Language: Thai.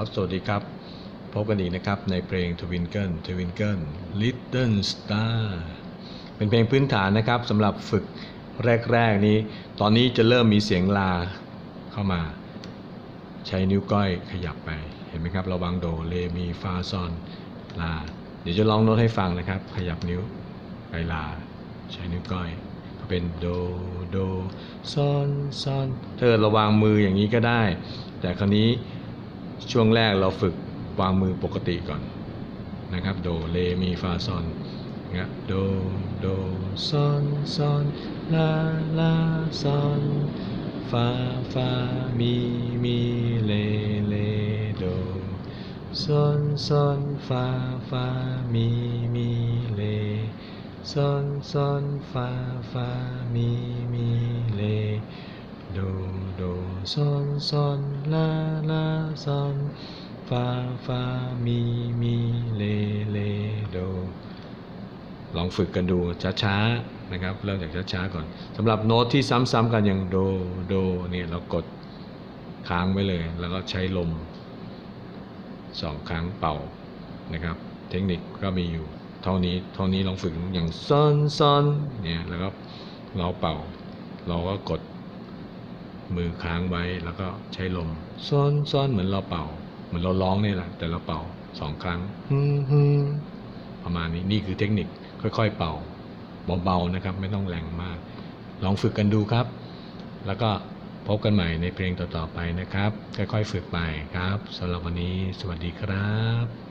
ครับ สวัสดีครับ พบกันอีกนะครับในเพลง Twinkle Twinkle Little Star เป็นเพลงพื้นฐานนะครับสำหรับฝึกแรก ๆ นี้ ตอนนี้จะเริ่มมีเสียงลาเข้ามา ใช้นิ้วก้อยขยับไป เห็นไหมครับ ระวังโด เล มีฟาซอน ลา เดี๋ยวจะลองโน้ตให้ฟังนะครับ ขยับนิ้วไปลา ใช้นิ้วก้อยเป็นโด โดซอนซอน เธอระวางมืออย่างนี้ก็ได้ แต่คราวนี้ ช่วงแรกเราฝึกวางมือปกติก่อนนะครับ โดเลมีฟาซอนนะโดโดซอนซอนลาลาซอนฟาฟามีมีเลเลโดซอนซอนฟาฟามีมีเลซอนซอนฟาฟามีมีเล โดโดซอนซอนลาลาซอนฟาฟามีมีเลเลโดลองฝึกกันดูช้าๆนะครับ เริ่มจากช้าๆก่อนสำหรับโน้ตที่ซ้ำๆกันอย่างโดโดเนี่ยเรากดค้างไว้เลย แล้วก็ใช้ลมสองครั้งเป่านะครับ เทคนิคก็มีอยู่เท่านี้เท่านี้ลองฝึกอย่างซอนซอนเนี่ยแล้วก็เราเป่า เราก็กด มือค้างไว้แล้วก็ใช้ลมซ่อนซ่อนเหมือนเราเป่า เหมือนเราร้องนี่แหละ แต่เราเป่าสองครั้งฮึมฮึมประมาณนี้นี่คือเทคนิคค่อย ๆ เป่าเบาๆนะครับ ไม่ต้องแรงมาก ลองฝึกกันดูครับ แล้วก็พบกันใหม่ในเพลงต่อๆไปนะครับ ค่อยๆฝึกไปครับสำหรับวันนี้ สวัสดีครับ